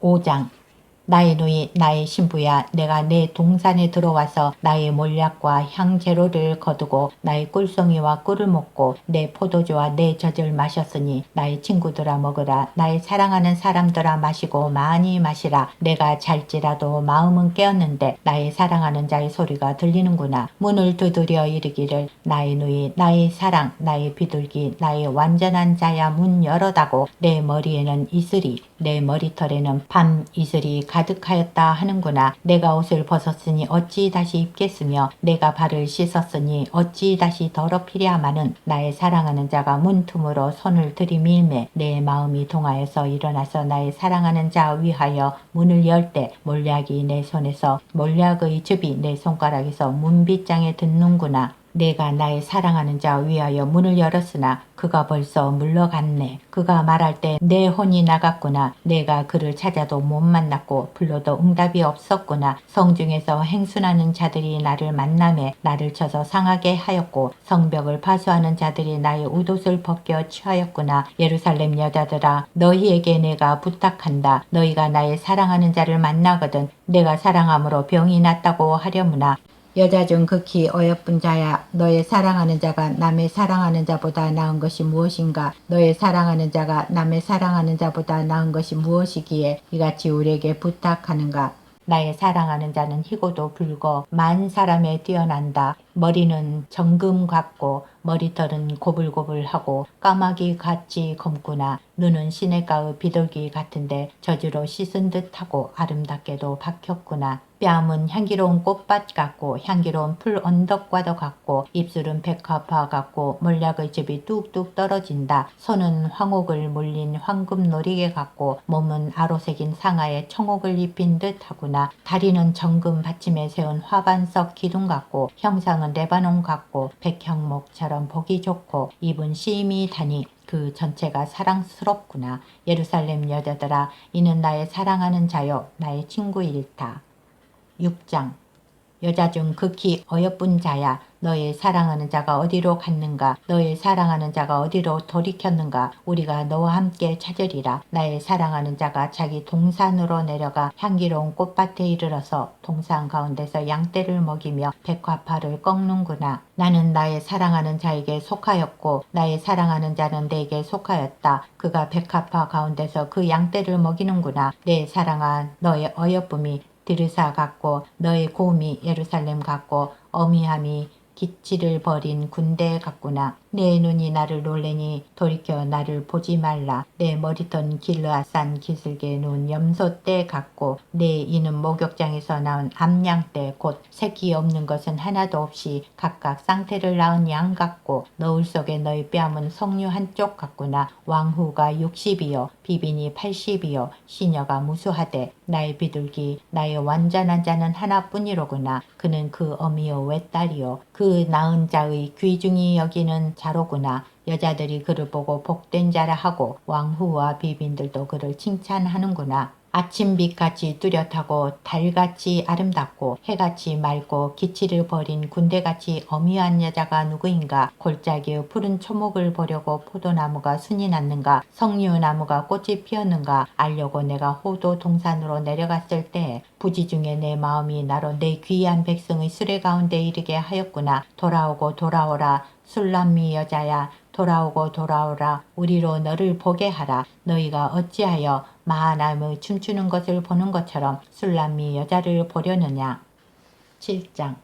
5장 나의 누이 나의 신부야 내가 내 동산에 들어와서 나의 몰약과 향재료를 거두고 나의 꿀송이와 꿀을 먹고 내 포도주와 내 젖을 마셨으니 나의 친구들아 먹으라. 나의 사랑하는 사람들아 마시고 많이 마시라. 내가 잘지라도 마음은 깨었는데 나의 사랑하는 자의 소리가 들리는구나. 문을 두드려 이르기를 나의 누이 나의 사랑 나의 비둘기 나의 완전한 자야 문 열어다고 내 머리에는 이슬이 내 머리털에는 밤 이슬이 가득하였다 하는구나. 내가 옷을 벗었으니 어찌 다시 입겠으며 내가 발을 씻었으니 어찌 다시 더럽히랴마는 나의 사랑하는 자가 문틈으로 손을 들이밀매 내 마음이 동하여서 일어나서 나의 사랑하는 자 위하여 문을 열 때 몰약이 내 손에서 몰약의 즙이 내 손가락에서 문빗장에 듣는구나. 내가 나의 사랑하는 자 위하여 문을 열었으나 그가 벌써 물러갔네. 그가 말할 때 내 혼이 나갔구나. 내가 그를 찾아도 못 만났고 불러도 응답이 없었구나. 성중에서 행순하는 자들이 나를 만남에 나를 쳐서 상하게 하였고 성벽을 파수하는 자들이 나의 웃옷을 벗겨 취하였구나. 예루살렘 여자들아 너희에게 내가 부탁한다. 너희가 나의 사랑하는 자를 만나거든 내가 사랑함으로 병이 났다고 하려무나 여자 중 극히 어여쁜 자야. 너의 사랑하는 자가 남의 사랑하는 자보다 나은 것이 무엇인가? 너의 사랑하는 자가 남의 사랑하는 자보다 나은 것이 무엇이기에 이같이 우리에게 부탁하는가? 나의 사랑하는 자는 희고도 붉어 만 사람에 뛰어난다. 머리는 정금 같고 머리털은 고불고불하고 까마귀 같이 검구나 눈은 시냇가의 비둘기 같은데 저주로 씻은 듯하고 아름답게도 박혔구나. 뺨은 향기로운 꽃밭 같고 향기로운 풀 언덕과도 같고 입술은 백합화 같고 몰약의 즙이 뚝뚝 떨어진다. 손은 황옥을 물린 황금 놀이개 같고 몸은 아로색인 상하에 청옥을 입힌 듯하구나. 다리는 정금 받침에 세운 화반석 기둥 같고 형상은 레바논 같고 백향목처럼 보기 좋고 입은 심이 다니 그 전체가 사랑스럽구나. 예루살렘 여자들아 이는 나의 사랑하는 자요 나의 친구일다. 6장 여자 중 극히 어여쁜 자야 너의 사랑하는 자가 어디로 갔는가 너의 사랑하는 자가 어디로 돌이켰는가 우리가 너와 함께 찾으리라. 나의 사랑하는 자가 자기 동산으로 내려가 향기로운 꽃밭에 이르러서 동산 가운데서 양떼를 먹이며 백화파를 꺾는구나. 나는 나의 사랑하는 자에게 속하였고 나의 사랑하는 자는 내게 속하였다. 그가 백화파 가운데서 그 양떼를 먹이는구나. 내 사랑아 너의 어여쁨이 드르사 같고 너의 고음이 예루살렘 같고 어미함이 기치를 버린 군대 같구나. 내 눈이 나를 놀래니 돌이켜 나를 보지 말라. 내 머리턴 길르아산 기슭에 눈 염소떼 같고 내 이는 목욕장에서 나온 암양떼 곧 새끼 없는 것은 하나도 없이 각각 쌍태를 낳은 양 같고 너울 속에 너희 뺨은 석류 한쪽 같구나. 왕후가 60이요 비빈이 80이요 시녀가 무수하되 나의 비둘기 나의 완전한 자는 하나뿐이로구나. 그는 그 어미요 외딸이요 그 낳은 자의 귀중히 여기는 자로구나. 여자들이 그를 보고 복된 자라 하고 왕후와 비빈들도 그를 칭찬하는구나. 아침빛같이 뚜렷하고 달같이 아름답고 해같이 맑고 기치를 버린 군대같이 어미한 여자가 누구인가? 골짜기의 푸른 초목을 보려고 포도나무가 순이 났는가? 석류나무가 꽃이 피었는가? 알려고 내가 호도 동산으로 내려갔을 때 부지 중에 내 마음이 나로 내 귀한 백성의 수레 가운데 이르게 하였구나. 돌아오고 돌아오라. 술람미 여자야 돌아오고 돌아오라. 우리로 너를 보게 하라. 너희가 어찌하여 마하남의 춤추는 것을 보는 것처럼 술람미 여자를 보려느냐? 7장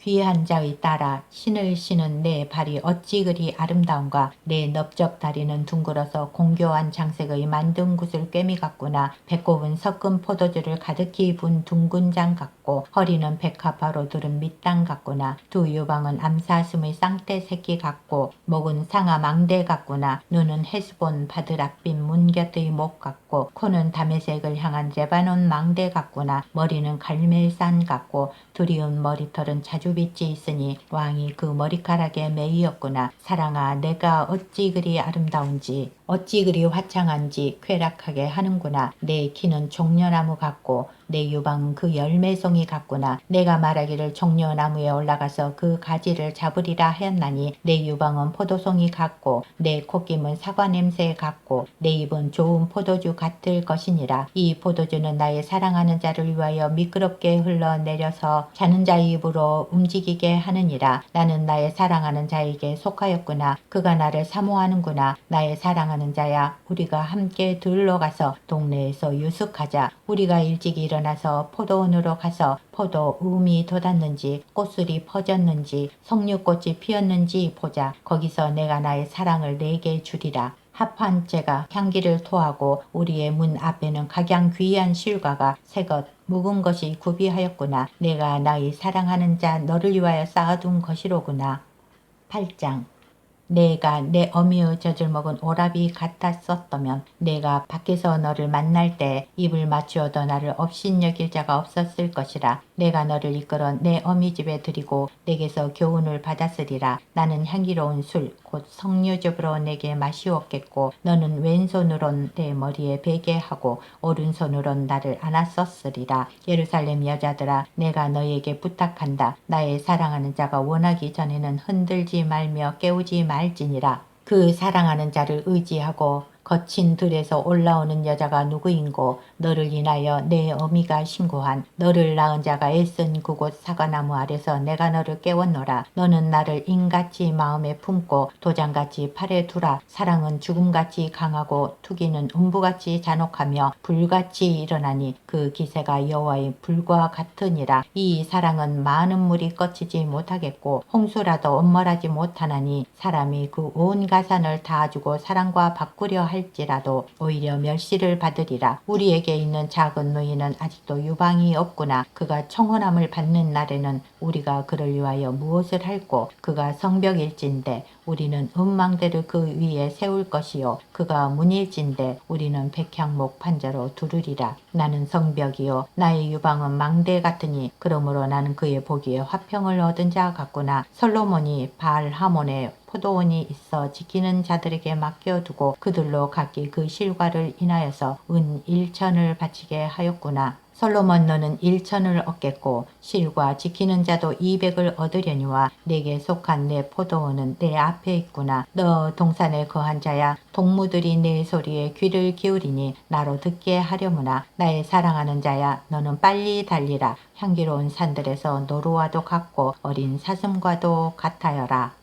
귀한 자의 딸아 신을 신은 내 발이 어찌 그리 아름다운가? 내 넓적 다리는 둥글어서 공교한 장색의 만든 구슬 꿰미 같구나. 배꼽은 섞은 포도주를 가득히 분 둥근 장 같고 허리는 백합화로 두른 밑당 같구나. 두 유방은 암사슴의 쌍떼 새끼 같고 목은 상아 망대 같구나. 눈은 헤스본 바드락빈 문곁의 목 같고 코는 담에색을 향한 레바논 망대 같구나. 머리는 갈멜산 같고 두리운 머리털은 자주 빛이 있으니 왕이 그 머리카락에 매이었구나. 사랑아 내가 어찌 그리 아름다운지 어찌 그리 화창한지 쾌락하게 하는구나. 내 키는 종려나무 같고 내 유방은 그 열매송이 같구나. 내가 말하기를 종려나무에 올라가서 그 가지를 잡으리라 하였나니 내 유방은 포도송이 같고 내 콧김은 사과 냄새 같고 내 입은 좋은 포도주 같을 것이니라. 이 포도주는 나의 사랑하는 자를 위하여 미끄럽게 흘러내려서 자는 자의 입으로 움직이게 하느니라. 나는 나의 사랑하는 자에게 속하였구나. 그가 나를 사모하는구나. 나의 사랑하는 자야. 우리가 함께 들러가서 동네에서 유숙하자. 우리가 일찍 일어나서 포도원으로 가서 포도 음이 돋았는지 꽃술이 퍼졌는지 석류꽃이 피었는지 보자. 거기서 내가 나의 사랑을 내게 주리라. 합한째가 향기를 토하고 우리의 문 앞에는 각양 귀한 실과가 새것 묵은 것이 구비하였구나. 내가 나의 사랑하는 자 너를 위하여 쌓아둔 것이로구나. 8장 내가 내 어미의 젖을 먹은 오라비 같았었다면 내가 밖에서 너를 만날 때 입을 맞추어도 나를 업신여길 자가 없었을 것이라 내가 너를 이끌어 내 어미 집에 들이고 내게서 교훈을 받았으리라. 나는 향기로운 술곧 석류즙으로 내게 마시었겠고 너는 왼손으론 내 머리에 베게 하고 오른손으론 나를 안았었으리라. 예루살렘 여자들아 내가 너에게 부탁한다. 나의 사랑하는 자가 원하기 전에는 흔들지 말며 깨우지 말지니라. 그 사랑하는 자를 의지하고 거친 들에서 올라오는 여자가 누구인고 너를 인하여 내 어미가 신고한 너를 낳은 자가 애쓴 그곳 사과나무 아래서 내가 너를 깨웠노라. 너는 나를 인같이 마음에 품고 도장같이 팔에 두라. 사랑은 죽음같이 강하고 투기는 음부같이 잔혹하며 불같이 일어나니 그 기세가 여호와의 불과 같으니라. 이 사랑은 많은 물이 꺼치지 못하겠고 홍수라도 엄멀하지 못하나니 사람이 그 온 가산을 다 주고 사랑과 바꾸려 할 지라도 오히려 멸시를 받으리라. 우리에게 있는 작은 노인은 아직도 유방이 없구나. 그가 청혼함을 받는 날에는 우리가 그를 위하여 무엇을 할꼬? 그가 성벽일진데 우리는 음망대를 그 위에 세울 것이요. 그가 문일진데 우리는 백향목 판자로 두르리라. 나는 성벽이요. 나의 유방은 망대 같으니 그러므로 나는 그의 보기에 화평을 얻은 자 같구나. 솔로몬이 하몬의 포도원이 있어 지키는 자들에게 맡겨두고 그들로 각기 그 실과를 인하여서 은 1천을 바치게 하였구나. 솔로몬 너는 1천을 얻겠고 실과 지키는 자도 200을 얻으려니와 내게 속한 내 포도원은 내 앞에 있구나. 너 동산에 거한 자야 동무들이 내 소리에 귀를 기울이니 나로 듣게 하려무나. 나의 사랑하는 자야 너는 빨리 달리라. 향기로운 산들에서 노루와도 같고 어린 사슴과도 같아여라.